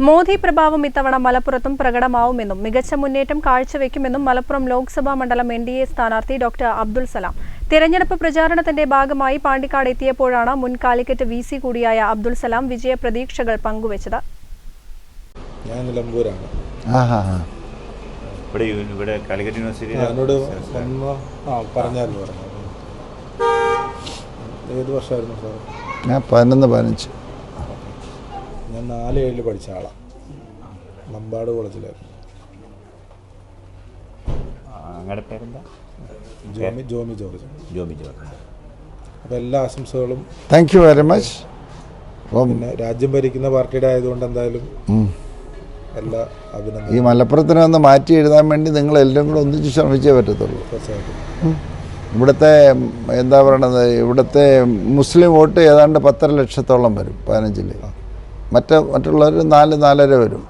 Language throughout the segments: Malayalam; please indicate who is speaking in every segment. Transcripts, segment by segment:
Speaker 1: മോദി പ്രഭാവം ഇത്തവണ മലപ്പുറത്തും പ്രകടമാവുമെന്നും മികച്ച മുന്നേറ്റം കാഴ്ചവെക്കുമെന്നും മലപ്പുറം ലോക്സഭാ മണ്ഡലം എൻ ഡി എ സ്ഥാനാർത്ഥി ഡോക്ടർ അബ്ദുൾ സലാം. തിരഞ്ഞെടുപ്പ് പ്രചാരണത്തിന്റെ ഭാഗമായി പാണ്ടിക്കാട് എത്തിയപ്പോഴാണ് മുൻ കാലിക്കറ്റ് വി സി കൂടിയായ അബ്ദുൾ സലാം വിജയ പ്രതീക്ഷകൾ പങ്കുവച്ചത്.
Speaker 2: ഞാൻ നിലമ്പൂരാണ്.
Speaker 3: ഇവിടെ യു- ഇവിടെ കാലിക്കറ്റ് യൂണിവേഴ്സിറ്റി
Speaker 2: എന്നോട് പറഞ്ഞായിരുന്നു പറഞ്ഞു ഏത് വർഷമായിരുന്നു സാർ
Speaker 4: ഞാൻ പതിനൊന്ന് പതിനഞ്ച്.
Speaker 2: ഞാൻ നാല് ഏഴിൽ പഠിച്ച ആളാണ് നമ്പാട് കോളേജിലായിരുന്നു
Speaker 3: അങ്ങയുടെ പേരെന്താ?
Speaker 2: ജോമി ജോമി ജോർജ്.
Speaker 3: ജോമി ജോർജ്.
Speaker 2: അപ്പോൾ എല്ലാ ആശംസകളും.
Speaker 4: താങ്ക് യു വെരി മച്ച്
Speaker 2: പിന്നെ രാജ്യം ഭരിക്കുന്ന പാർട്ടിയുടെ ആയതുകൊണ്ട് എന്തായാലും എല്ലാ
Speaker 4: അഭിനന്ദനം
Speaker 2: ഈ
Speaker 4: മലപ്പുറത്തിനെ ഒന്ന് മാറ്റി എഴുതാൻ വേണ്ടി നിങ്ങൾ എല്ലാം കൂടെ ഒന്നിച്ച് ശ്രമിച്ചേ പറ്റത്തുള്ളൂ.
Speaker 2: തീർച്ചയായിട്ടും.
Speaker 4: ഇവിടുത്തെ എന്താ പറയണത്? ഇവിടുത്തെ മുസ്ലിം വോട്ട് ഏതാണ്ട് പത്തര ലക്ഷത്തോളം വരും പതിനഞ്ചിൽ മറ്റ് മറ്റുള്ളവർ നാല് നാലര വരും.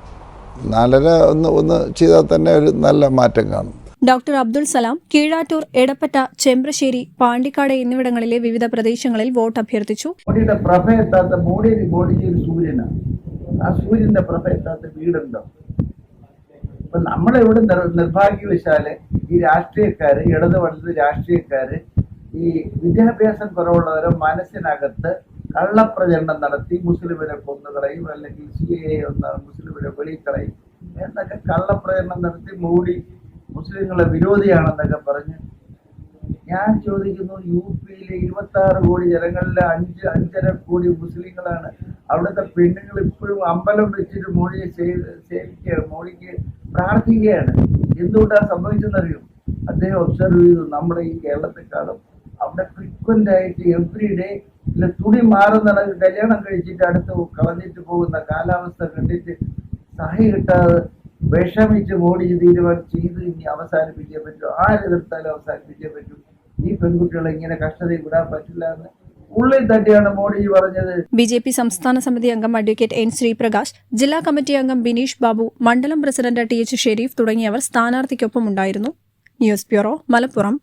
Speaker 4: നാലര ഒന്ന് ഒന്ന് ചെയ്താൽ തന്നെ ഒരു നല്ല മാറ്റം കാണും.
Speaker 1: ഡോക്ടർ അബ്ദുൾ സലാം കീഴാറ്റൂർ എടപ്പറ്റ ചെമ്പ്രശ്ശേരി പാണ്ടിക്കാട് എന്നിവിടങ്ങളിലെ വിവിധ പ്രദേശങ്ങളിൽ വോട്ട് അഭ്യർത്ഥിച്ചു.
Speaker 5: മോഡിയുടെ പ്രഭ എത്താത്ത മോഡിയുടെ ബോഡിക്ക് ഒരു സൂര്യനാണ് ആ സൂര്യന്റെ പ്രഭ എത്താത്ത വീടുണ്ടോ? അപ്പൊ നമ്മളിവിടെ നിർ നിർഭാഗ്യവശാൽ ഈ രാഷ്ട്രീയക്കാര് ഇടത് വലത് രാഷ്ട്രീയക്കാര് ഈ വിദ്യാഭ്യാസം കുറവുള്ളവരും മനസ്സിനകത്ത് കള്ളപ്രചരണം നടത്തി മുസ്ലിമിനെ കൊന്നുകളയും അല്ലെങ്കിൽ സി എ ഒന്ന് മുസ്ലിമിനെ വെളിക്കളയും എന്നൊക്കെ കള്ളപ്രചരണം നടത്തി മൂടി മുസ്ലിങ്ങളെ വിരോധിയാണെന്നൊക്കെ പറഞ്ഞ് ഞാൻ ചോദിക്കുന്നു യു പിയിലെ ഇരുപത്തി ആറ് കോടി ജനങ്ങളിലെ അഞ്ച് അഞ്ചര കോടി മുസ്ലിങ്ങളാണ് അവിടുത്തെ പെണ്ണുങ്ങൾ ഇപ്പോഴും അമ്പലം വെച്ചിട്ട് മോഡിയെ സേവ- സേവിക്കുകയാണ് മോഡിക്ക് പ്രാർത്ഥിക്കുകയാണ്. എന്തുകൊണ്ടാണ് സംഭവിച്ചെന്നറിയും? അദ്ദേഹം ഒബ്സർവ് ചെയ്തു നമ്മുടെ ഈ കേരളത്തെക്കാളും അവിടെ ഫ്രീക്വന്റ് ആയിട്ട് എവ്രി ഡേ ഇല്ല തുണി മാറുന്ന കല്യാണം കഴിച്ചിട്ട് അടുത്ത് കളഞ്ഞിട്ട് പോകുന്ന കാലാവസ്ഥ കണ്ടിട്ട് സഹി കിട്ടാതെ വിഷമിച്ച് ഓടി തീരുമാനം ചെയ്ത് ഇനി അവസാനിപ്പിക്കാൻ പറ്റും ആര് എതിർത്താലും അവസാനിപ്പിക്കാൻ പറ്റും. ഈ പെൺകുട്ടികളെ ഇങ്ങനെ കഷ്ടതയിൽ വിടാൻ പറ്റില്ല എന്ന്
Speaker 1: ബി ജെ പി സംസ്ഥാന സമിതി അംഗം അഡ്വക്കേറ്റ് എൻ ശ്രീപ്രകാശ് ജില്ലാ കമ്മിറ്റി അംഗം ബിനീഷ് ബാബു മണ്ഡലം പ്രസിഡന്റ് ടി എച്ച് ഷെരീഫ് തുടങ്ങിയവർ സ്ഥാനാർത്ഥിക്കൊപ്പം ഉണ്ടായിരുന്നു. News bureau Malappuram.